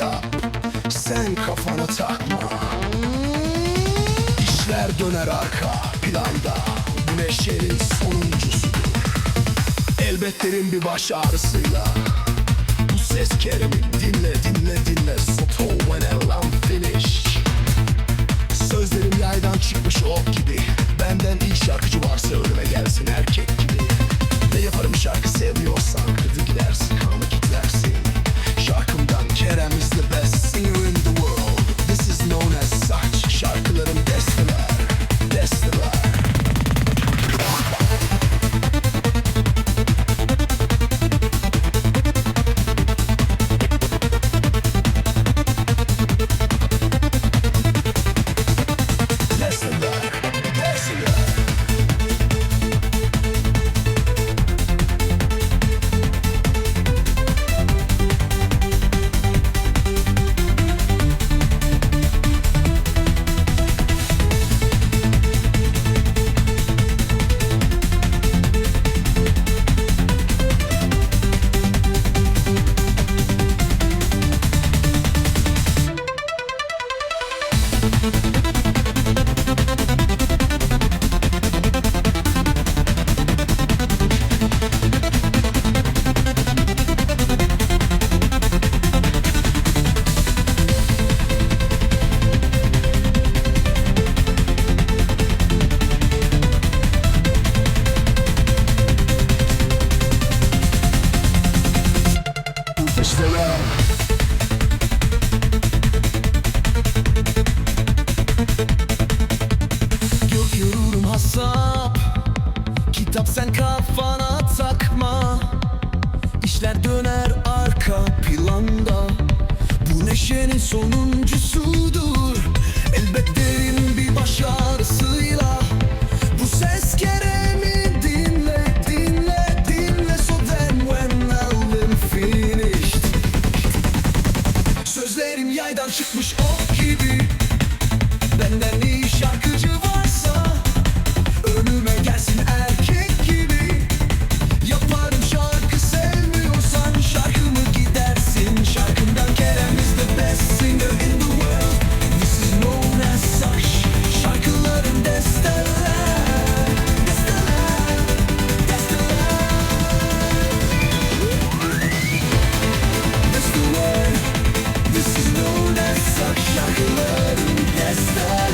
stop Sen kafana takma. İşler döner arka planda. Bu neşenin sonuncusudur. Elbet derin bir baş ağrısıyla. Bu ses Kerem'in dinle dinle dinle. So when I'm finished Sözlerim yaydan çıkmış ok gibi İşler döner arka planda. Bu neşenin sonuncusudur. Elbet derin bir baş ağrısıyla. Bu ses Kerem'i dinle dinle dinle. So then when I'm finished. Sözlerim yaydan çıkmış ok gibi. Benden iyi şarkıcı varsa Sakşakların destek